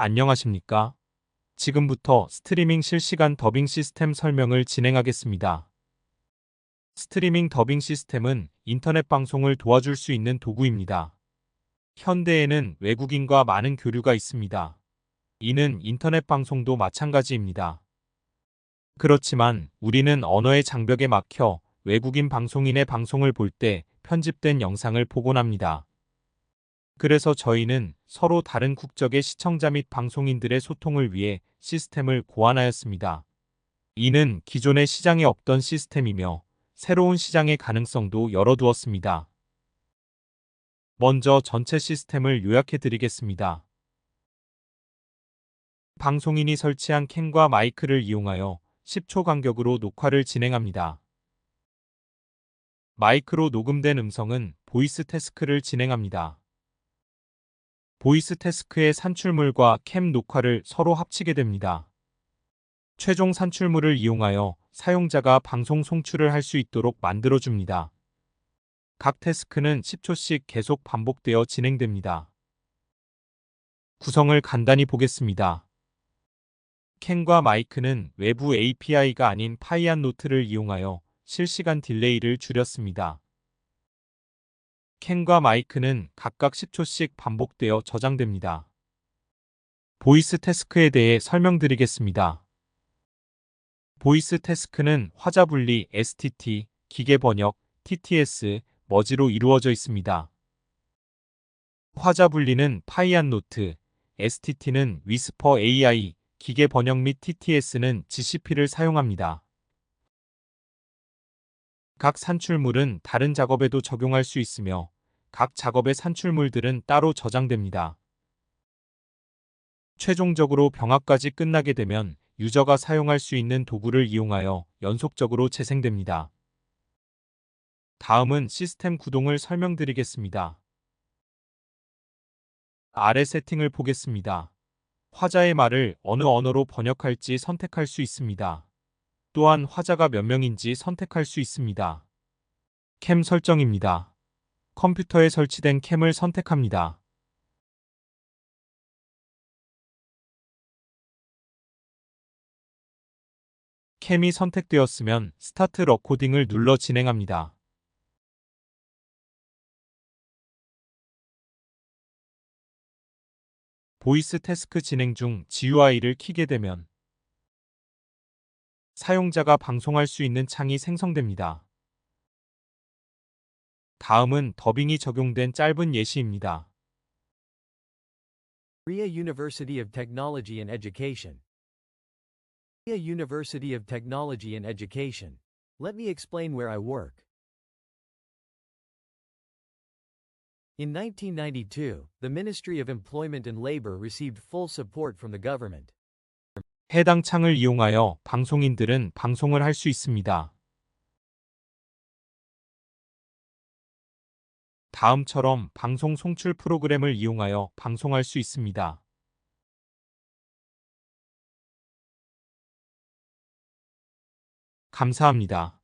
안녕하십니까? 지금부터 스트리밍 실시간 더빙 시스템 설명을 진행하겠습니다. 스트리밍 더빙 시스템은 인터넷 방송을 도와줄 수 있는 도구입니다. 현대에는 외국인과 많은 교류가 있습니다. 이는 인터넷 방송도 마찬가지입니다. 그렇지만 우리는 언어의 장벽에 막혀 외국인 방송인의 방송을 볼 때 편집된 영상을 보곤 합니다. 그래서 저희는 서로 다른 국적의 시청자 및 방송인들의 소통을 위해 시스템을 고안하였습니다. 이는 기존의 시장에 없던 시스템이며 새로운 시장의 가능성도 열어두었습니다. 먼저 전체 시스템을 요약해 드리겠습니다. 방송인이 설치한 캠과 마이크를 이용하여 10초 간격으로 녹화를 진행합니다. 마이크로 녹음된 음성은 보이스 태스크를 진행합니다. 보이스 태스크의 산출물과 캠 녹화를 서로 합치게 됩니다. 최종 산출물을 이용하여 사용자가 방송 송출을 할 수 있도록 만들어줍니다. 각 태스크는 10초씩 계속 반복되어 진행됩니다. 구성을 간단히 보겠습니다. 캠과 마이크는 외부 API가 아닌 파이안 노트를 이용하여 실시간 딜레이를 줄였습니다. 캠과 마이크는 각각 10초씩 반복되어 저장됩니다. 보이스 태스크에 대해 설명드리겠습니다. 보이스 태스크는 화자 분리 STT, 기계 번역, TTS, 머지로 이루어져 있습니다. 화자 분리는 파이안 노트, STT는 위스퍼 AI, 기계 번역 및 TTS는 GCP를 사용합니다. 각 산출물은 다른 작업에도 적용할 수 있으며 각 작업의 산출물들은 따로 저장됩니다. 최종적으로 병합까지 끝나게 되면 유저가 사용할 수 있는 도구를 이용하여 연속적으로 재생됩니다. 다음은 시스템 구동을 설명드리겠습니다. 아래 세팅을 보겠습니다. 화자의 말을 어느 언어로 번역할지 선택할 수 있습니다. 또한 화자가 몇 명인지 선택할 수 있습니다. 캠 설정입니다. 컴퓨터에 설치된 캠을 선택합니다. 캠이 선택되었으면 스타트 러코딩을 눌러 진행합니다. 보이스 태스크 진행 중 GUI를 키게 되면 사용자가 방송할 수 있는 창이 생성됩니다. 다음은 더빙이 적용된 짧은 예시입니다. Korea University of Technology and Education. Korea University of Technology and Education. Let me explain where I work. In 1992, the Ministry of Employment and Labor received full support from the government. 해당 창을 이용하여 방송인들은 방송을 할 수 있습니다. 다음처럼 방송 송출 프로그램을 이용하여 방송할 수 있습니다. 감사합니다.